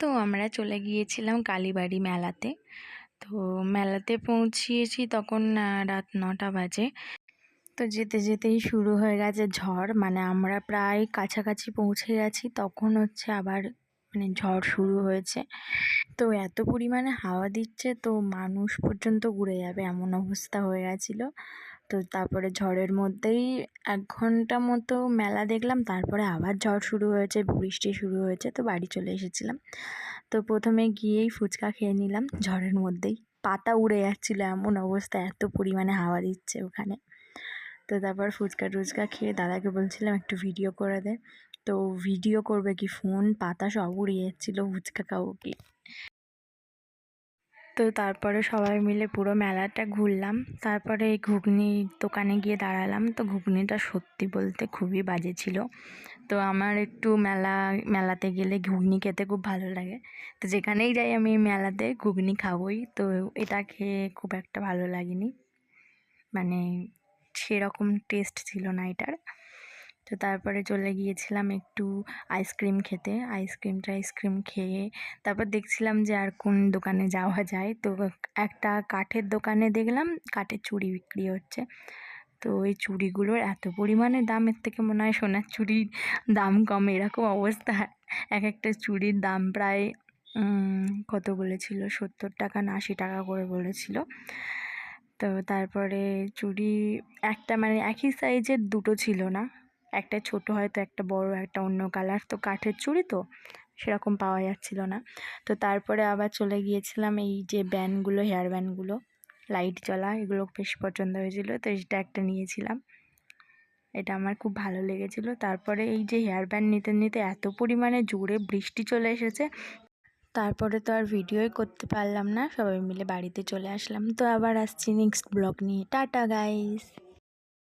তো আমরা চলে গিয়েছিলাম কালীবাড়ি মেলাতে। তো মেলাতে পৌঁছিয়েছি তখন রাত নটা বাজে। তো যেতে যেতেই শুরু হয়ে গেছে ঝড় মানে আমরা প্রায় কাছাকাছি পৌঁছে গেছি, তখন হচ্ছে আবার মানে ঝড় শুরু হয়েছে। তো এত পরিমাণে হাওয়া দিচ্ছে, তো মানুষ পর্যন্ত উড়ে যাবে এমন অবস্থা হয়ে গেছিল। তো তারপরে ঝড়ের মধ্যেই এক ঘণ্টা মতো মেলা দেখলাম, তারপরে আবার ঝড় শুরু হয়েছে, বৃষ্টি শুরু হয়েছে, তো বাড়ি চলে এসেছিলাম। তো প্রথমে গিয়েই ফুচকা খেয়ে নিলাম, ঝড়ের মধ্যেই। পাতা উড়ে যাচ্ছিল এমন অবস্থা, এত পরিমাণে হাওয়া দিচ্ছে ওখানে। তো তারপর ফুচকা টুচকা খেয়ে দাদাকে বলছিলাম, একটু ভিডিও করে দে। তো ভিডিও করবে কি, ফোন, পাতা সব উড়ে যাচ্ছিল, ফুচকা খাব কি? তো তারপরে সবাই মিলে পুরো মেলাটা ঘুরলাম। তারপরে এই ঘুগনির দোকানে গিয়ে দাঁড়ালাম। তো ঘুগনিটা সত্যি বলতে খুবই বাজে ছিল। তো আমার একটু মেলা, মেলাতে গেলে ঘুগনি খেতে খুব ভালো লাগে। তো যেখানেই যাই আমি মেলাতে ঘুগনি খাবোই। তো এটা খেয়ে খুব একটা ভালো লাগেনি। মানে সেরকম টেস্ট ছিল না এটার। তো তারপরে চলে গিয়েছিলাম একটু আইসক্রিম খেতে। আইসক্রিম টাইসক্রিম খেয়ে তারপর দেখছিলাম যে আর কোন দোকানে যাওয়া যায়। তো একটা কাঠের দোকানে দেখলাম কাঠের চুড়ি বিক্রি হচ্ছে। তো ওই চুড়িগুলোর এত পরিমাণে দাম, এর থেকে মনে হয় সোনার চুড়ির দাম কম, এরকম অবস্থা। এক একটা চুড়ির দাম প্রায় কত বলেছিল? সত্তর টাকা না আশি টাকা করে বলেছিল। তো তারপরে চুড়ি একটা মানে একই সাইজের দুটো ছিল না। একটা ছোট হয়তো, একটা বড়, একটা অন্য কালার। তো কাঠের চুড়ি তো, সেরকম পাওয়া যাচ্ছিল না। তো তারপরে আবার চলে গিয়েছিলাম এই যে ব্যান্ডগুলো, হেয়ার ব্যান্ডগুলো, লাইট জ্বলা, এগুলো বেশ পছন্দ হয়েছিল। তো এটা একটা নিয়েছিলাম। এটা আমার খুব ভালো লেগেছিল। তারপরে এই যে হেয়ার ব্যান্ড নিতে নিতে এত পরিমাণে জোরে বৃষ্টি চলে এসেছে, তারপরে তো আর ভিডিওই করতে পারলাম না। সবাই মিলে বাড়িতে চলে আসলাম। তো আবার আসছি নেক্সট ব্লগ নিয়ে। Tata guys